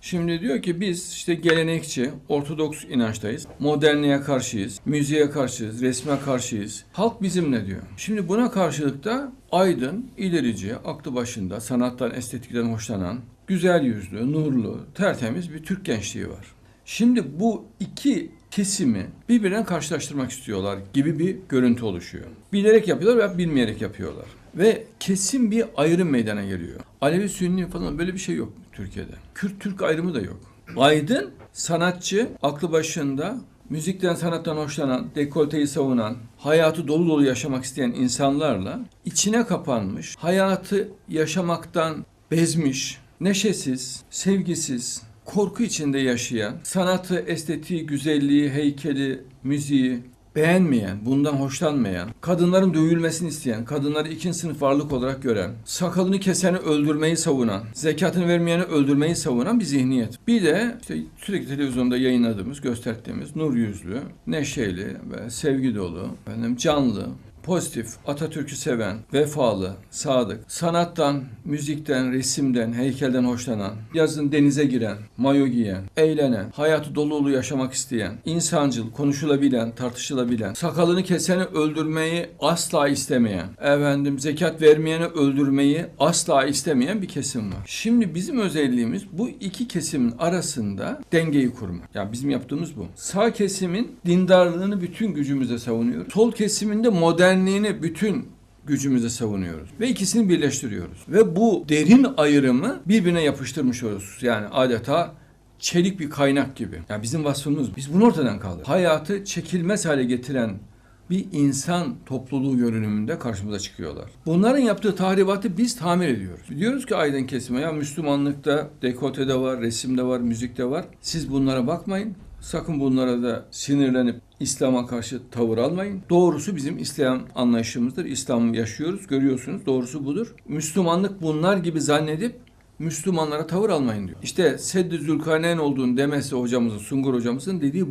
Şimdi diyor ki biz işte gelenekçi, ortodoks inançtayız. Modernliğe karşıyız, müziğe karşıyız, resme karşıyız. Halk bizimle diyor. Şimdi buna karşılık da aydın, ilerici, aklı başında, sanattan, estetikten hoşlanan, güzel yüzlü, nurlu, tertemiz bir Türk gençliği var. Şimdi bu iki kesimi birbirine karşılaştırmak istiyorlar gibi bir görüntü oluşuyor. Bilerek yapıyorlar veya bilmeyerek yapıyorlar. Ve kesin bir ayrım meydana geliyor. Alevi, Sünni falan böyle bir şey yok Türkiye'de. Kürt-Türk ayrımı da yok. Aydın, sanatçı, aklı başında, müzikten, sanattan hoşlanan, dekolteyi savunan, hayatı dolu dolu yaşamak isteyen insanlarla içine kapanmış, hayatı yaşamaktan bezmiş, neşesiz, sevgisiz, korku içinde yaşayan, sanatı, estetiği, güzelliği, heykeli, müziği beğenmeyen, bundan hoşlanmayan, kadınların dövülmesini isteyen, kadınları ikinci sınıf varlık olarak gören, sakalını keseni öldürmeyi savunan, zekatını vermeyeni öldürmeyi savunan bir zihniyet. Bir de işte sürekli televizyonda yayınladığımız, gösterdiğimiz nur yüzlü, neşeli ve sevgi dolu, efendim canlı, pozitif, Atatürk'ü seven, vefalı, sadık, sanattan, müzikten, resimden, heykelden hoşlanan, yazın denize giren, mayo giyen, eğlenen, hayatı dolu dolu yaşamak isteyen, insancıl, konuşulabilen, tartışılabilen, sakalını keseni öldürmeyi asla istemeyen, efendim zekat vermeyeni öldürmeyi asla istemeyen bir kesim var. Şimdi bizim özelliğimiz bu iki kesimin arasında dengeyi kurmak. Yani bizim yaptığımız bu. Sağ kesimin dindarlığını bütün gücümüzle savunuyoruz. Sol kesimin de modernliğini bütün gücümüzle savunuyoruz. Ve ikisini birleştiriyoruz. Ve bu derin ayrımı birbirine yapıştırmış oluyoruz. Yani adeta çelik bir kaynak gibi. Yani bizim vasfımız biz bunu ortadan kaldırdık. Hayatı çekilmez hale getiren bir insan topluluğu görünümünde karşımıza çıkıyorlar. Bunların yaptığı tahribatı biz tamir ediyoruz. Diyoruz ki aydın kesime ya Müslümanlıkta dekotede var, resimde var, müzikte var. Siz bunlara bakmayın. Sakın bunlara da sinirlenip İslam'a karşı tavır almayın. Doğrusu bizim İslam anlayışımızdır. İslam'ı yaşıyoruz, görüyorsunuz. Doğrusu budur. Müslümanlık bunlar gibi zannedip Müslümanlara tavır almayın diyor. İşte Seddü Zülkarneyn olduğunu demesi hocamızın, Sungur hocamızın dediği bu.